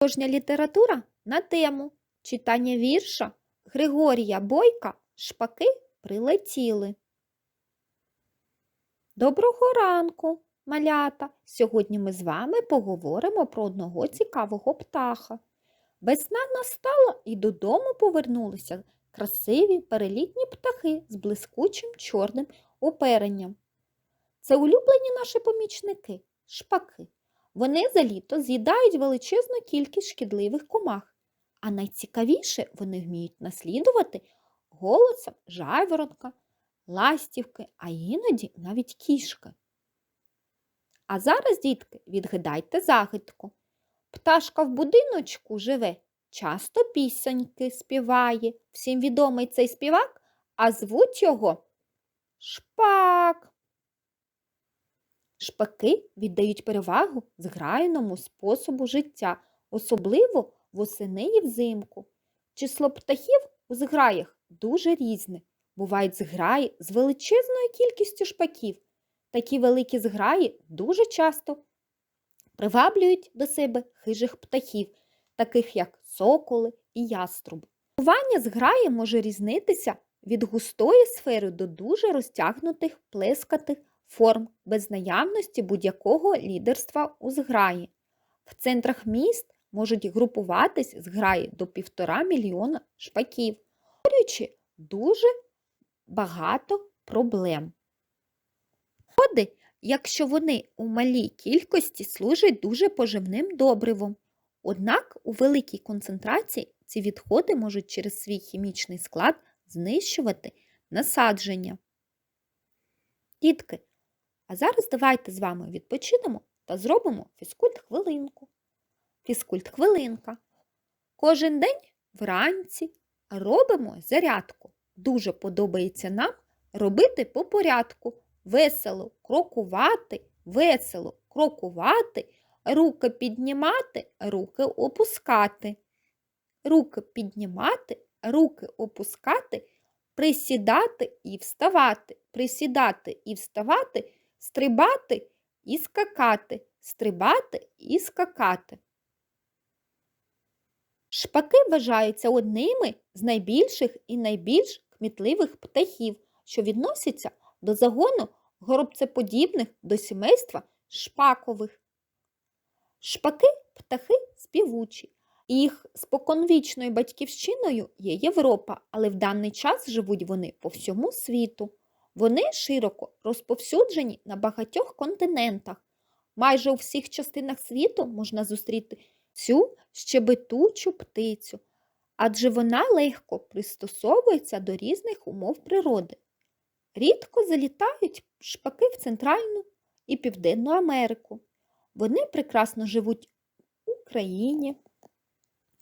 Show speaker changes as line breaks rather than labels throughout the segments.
Художня література на тему читання вірша Григорія Бойка Шпаки прилетіли. Доброго ранку, малята! Сьогодні ми з вами поговоримо про одного цікавого птаха. Весна настала і додому повернулися красиві перелітні птахи з блискучим чорним оперенням. Це улюблені наші помічники шпаки. Вони за літо з'їдають величезну кількість шкідливих комах, а найцікавіше вони вміють наслідувати голосом жайворонка, ластівки, а іноді навіть кішки. А зараз, дітки, відгадайте загадку. Пташка в будиночку живе, часто пісеньки співає. Всім відомий цей співак, а звуть його Шпак. Шпаки віддають перевагу зграйному способу життя, особливо восени і взимку. Число птахів у зграях дуже різне. Бувають зграї з величезною кількістю шпаків. Такі великі зграї дуже часто приваблюють до себе хижих птахів, таких як соколи і яструби. Бування зграї може різнитися від густої сфери до дуже розтягнутих плескатих форм без наявності будь-якого лідерства у зграї. В центрах міст можуть групуватись зграї до півтора мільйона шпаків, створюючи дуже багато проблем. Води, якщо вони у малій кількості служать дуже поживним добривом. Однак у великій концентрації ці відходи можуть через свій хімічний склад знищувати насадження. Дітки, а зараз давайте з вами відпочинемо та зробимо фізкульт-хвилинку. Фізкульт-хвилинка. Кожен день вранці робимо зарядку. Дуже подобається нам робити по порядку. Весело крокувати, весело крокувати, руки піднімати, руки опускати. Руки піднімати, руки опускати, присідати і вставати, присідати і вставати, стрибати і скакати, стрибати і скакати. Шпаки вважаються одними з найбільших і найбільш кмітливих птахів, що відносяться до загону горобцеподібних до сімейства шпакових. Шпаки птахи співучі. Їх споконвічною батьківщиною є Європа, але в даний час живуть вони по всьому світу. Вони широко розповсюджені на багатьох континентах. Майже у всіх частинах світу можна зустріти цю щебетучу птицю, адже вона легко пристосовується до різних умов природи. Рідко залітають шпаки в Центральну і Південну Америку. Вони прекрасно живуть в Україні,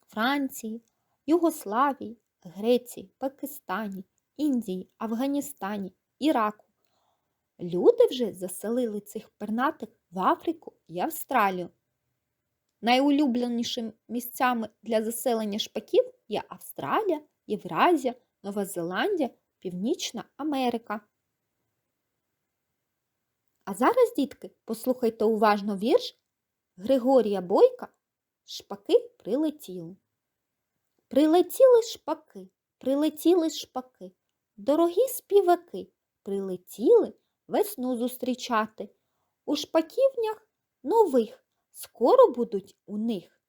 Франції, Югославії, Греції, Пакистані, Індії, Афганістані, Іраку. Люди вже заселили цих пернатих в Африку і Австралію. Найулюбленішими місцями для заселення шпаків є Австралія, Євразія, Нова Зеландія, Північна Америка. А зараз, дітки, послухайте уважно вірш Григорія Бойка Шпаки прилетіли. Прилетіли шпаки, прилетіли шпаки, дорогі співаки, прилетіли весну зустрічати. У шпаківнях нових скоро будуть у них.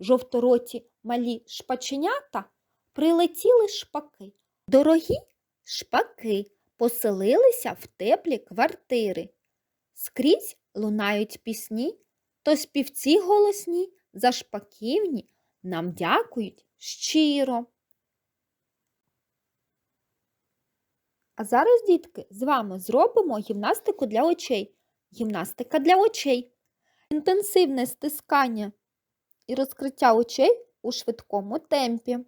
Жовтороті малі шпаченята прилетіли шпаки. Дорогі шпаки поселилися в теплі квартири. Скрізь лунають пісні, то співці голосні за шпаківні нам дякують щиро. А зараз, дітки, з вами зробимо гімнастику для очей. Гімнастика для очей. Інтенсивне стискання і розкриття очей у швидкому темпі.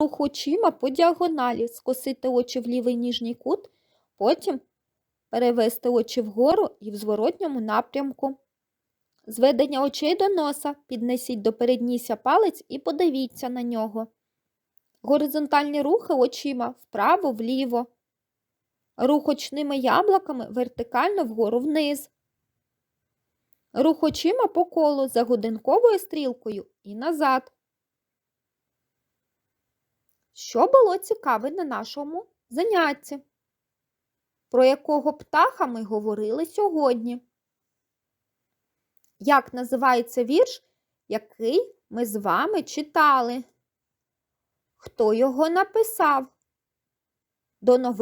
Рух очима по діагоналі, скосити очі в лівий ніжній кут, потім перевести очі вгору і в зворотньому напрямку. Зведення очей до носа, піднесіть до переднісся палець і подивіться на нього. Горизонтальні рухи очима вправо-вліво. Рух очними яблуками вертикально вгору вниз. Рух очима по колу за годинковою стрілкою і назад. Що було цікаве на нашому занятті? Про якого птаха ми говорили сьогодні? Як називається вірш, який ми з вами читали? Хто його написав? До нових